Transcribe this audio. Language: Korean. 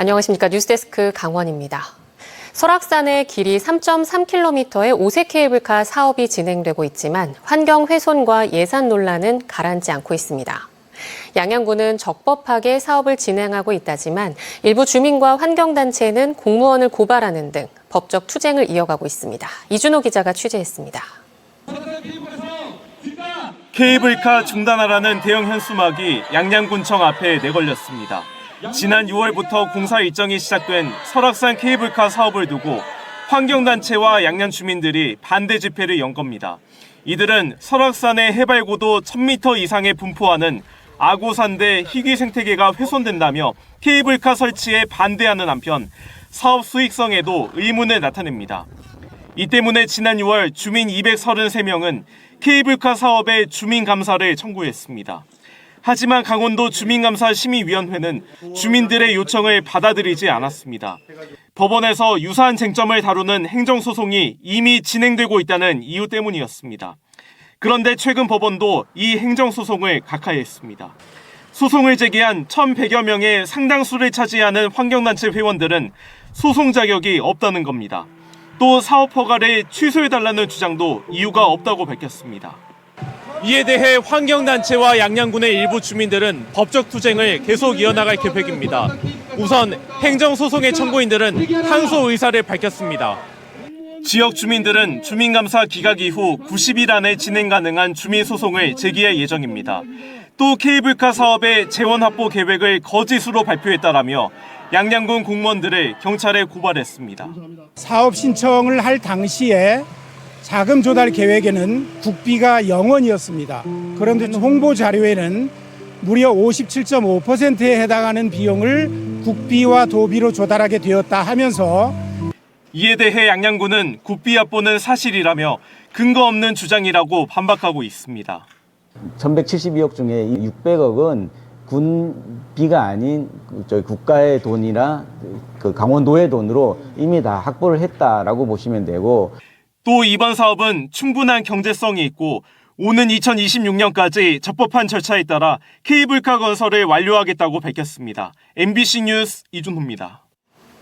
안녕하십니까. 뉴스데스크 강원입니다. 설악산의 길이 3.3km의 오색 케이블카 사업이 진행되고 있지만 환경 훼손과 예산 논란은 가라앉지 않고 있습니다. 양양군은 적법하게 사업을 진행하고 있다지만 일부 주민과 환경단체는 공무원을 고발하는 등 법적 투쟁을 이어가고 있습니다. 이준호 기자가 취재했습니다. 케이블카 중단하라는 대형 현수막이 양양군청 앞에 내걸렸습니다. 지난 6월부터 공사 일정이 시작된 설악산 케이블카 사업을 두고 환경단체와 양양 주민들이 반대 집회를 연 겁니다. 이들은 설악산의 해발 고도 1000m 이상에 분포하는 아고산대 희귀 생태계가 훼손된다며 케이블카 설치에 반대하는 한편 사업 수익성에도 의문을 나타냅니다. 이 때문에 지난 6월 주민 233명은 케이블카 사업의 주민 감사를 청구했습니다. 하지만 강원도 주민감사 심의위원회는 주민들의 요청을 받아들이지 않았습니다. 법원에서 유사한 쟁점을 다루는 행정소송이 이미 진행되고 있다는 이유 때문이었습니다. 그런데 최근 법원도 이 행정소송을 각하했습니다. 소송을 제기한 1,100여 명의 상당수를 차지하는 환경단체 회원들은 소송 자격이 없다는 겁니다. 또 사업 허가를 취소해달라는 주장도 이유가 없다고 밝혔습니다. 이에 대해 환경단체와 양양군의 일부 주민들은 법적 투쟁을 계속 이어나갈 계획입니다. 우선 행정소송의 청구인들은 항소 의사를 밝혔습니다. 지역 주민들은 주민감사 기각 이후 90일 안에 진행 가능한 주민소송을 제기할 예정입니다. 또 케이블카 사업의 재원 확보 계획을 거짓으로 발표했다라며 양양군 공무원들을 경찰에 고발했습니다. 사업 신청을 할 당시에 자금 조달 계획에는 국비가 0원이었습니다. 그런데 홍보 자료에는 무려 57.5%에 해당하는 비용을 국비와 도비로 조달하게 되었다 하면서 이에 대해 양양군은 국비 합보는 사실이라며 근거 없는 주장이라고 반박하고 있습니다. 1172억 중에 600억은 군비가 아닌 그 저희 국가의 돈이나 그 강원도의 돈으로 이미 다 확보를 했다라고 보시면 되고 또 이번 사업은 충분한 경제성이 있고 오는 2026년까지 적법한 절차에 따라 케이블카 건설을 완료하겠다고 밝혔습니다. MBC 뉴스 이준호입니다.